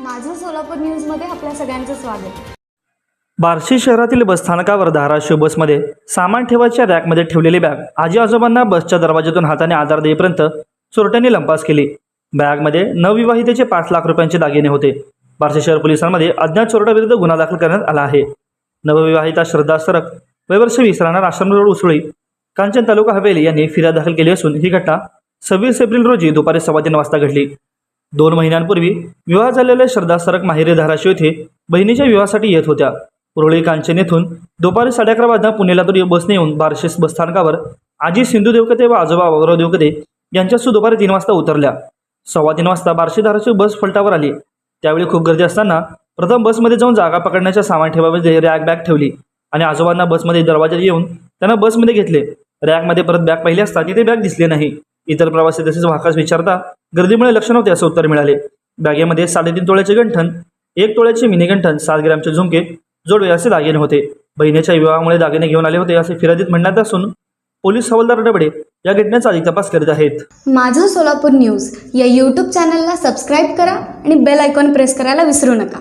माझं सोलापूर न्यूजमध्ये आपल्या सगळ्यांचं स्वागत. बार्शी शहरातील बसस्थानकावर धाराशिव बसमध्ये सामान ठेवायच्या रॅकमध्ये ठेवलेली बॅग आजी आजोबांना बसच्या दरवाजातून हाताने आधार देईपर्यंत चोरट्यांनी लंपास केली. बॅगमध्ये नवविवाहितेचे पाच लाख रुपयांचे दागिने होते. बार्शी शहर पोलिसांमध्ये अज्ञात चोरट्याविरुद्ध गुन्हा दाखल करण्यात आला आहे. नवविवाहिता श्रद्धा सरक वैवर्ष वीस राहणार आश्रम रोड उसळी कांचन तालुका हवेली यांनी फिर्याद दाखल केली असून ही घटना सव्वीस एप्रिल रोजी दुपारी सव्वा तीन वाजता घडली. दोन महिन्यांपूर्वी विवाह झालेल्या श्रद्धा सरक माहेरी धाराशिव येथे बहिणीच्या विवाहासाठी येत होत्या. उरळी कांचन येथून दुपारी साडे अकरा वाजता पुण्याला तरी बसने येऊन बारशेस बसस्थानकावर आजी सिंधू देवकते व आजोबा बाबुराव देवकते यांच्यासोबत दुपारी तीन वाजता उतरल्या. सव्वा तीन वाजता बार्शी धाराशिव बस फलटावर आली. त्यावेळी खूप गर्दी असताना प्रथम बसमध्ये जाऊन जागा पकडण्याच्या सामान ठेवामध्ये रॅक बॅग ठेवली आणि आजोबांना बसमध्ये दरवाजात येऊन त्यांना बसमध्ये घेतले. रॅकमध्ये परत बॅग पाहिली असता तिथे बॅग दिसले नाही. इतर प्रवासी तसेच वाहकास विचारता गर्दीमुळे लक्ष नव्हते असं उत्तर मिळाले. बॅगेमध्ये साडेतीन तोळ्याचे गंठन एक तोळ्याचे मिनी गंठन सात ग्रॅमचे झुमके जोडवे असे दागिने होते. बहिणीच्या विवाहामुळे दागिने घेऊन आले होते असे फिर्यादीत म्हणण्यात असून पोलीस हवालदार डबडे या घटनेचा अधिक तपास करीत आहेत. माझं सोलापूर न्यूज या यूट्यूब चॅनलला सबस्क्राईब करा आणि बेल आयकॉन प्रेस करायला विसरू नका.